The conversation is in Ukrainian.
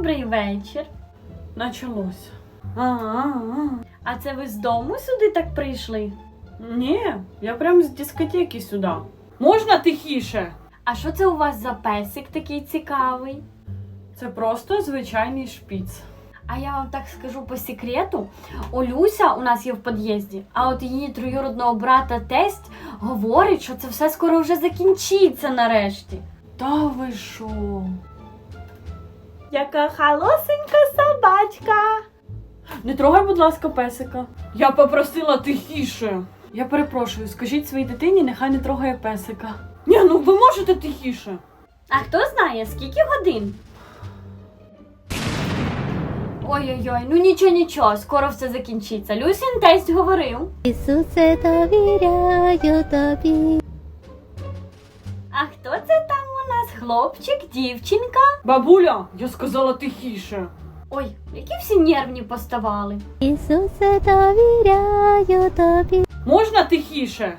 Добрий вечір. Началось. А-а-а. А це ви з дому сюди так прийшли? Ні, я прям з дискотеки сюди. Можна тихіше? А що це у вас за песик такий цікавий? Це просто звичайний шпіц. А я вам так скажу по секрету. Олюся у нас є в під'їзді, а от її троюродного брата тесть говорить, що це все скоро вже закінчиться нарешті. Та ви що? Яка халосенька собачка. Не трогай, будь ласка, песика. Я попросила тихіше. Я перепрошую, скажіть своїй дитині, нехай не трогає песика. Ні, ну ви можете тихіше. А хто знає, скільки годин? Ой-ой-ой, ну нічого, нічого, скоро все закінчиться. Люсін тесть говорив. Ісусе, довіряю тобі. Хлопчик, дівчинка? Бабуля, я сказала тихіше. Ой, які всі нервні поставали. Ісусе, довіряю тобі. Можна тихіше?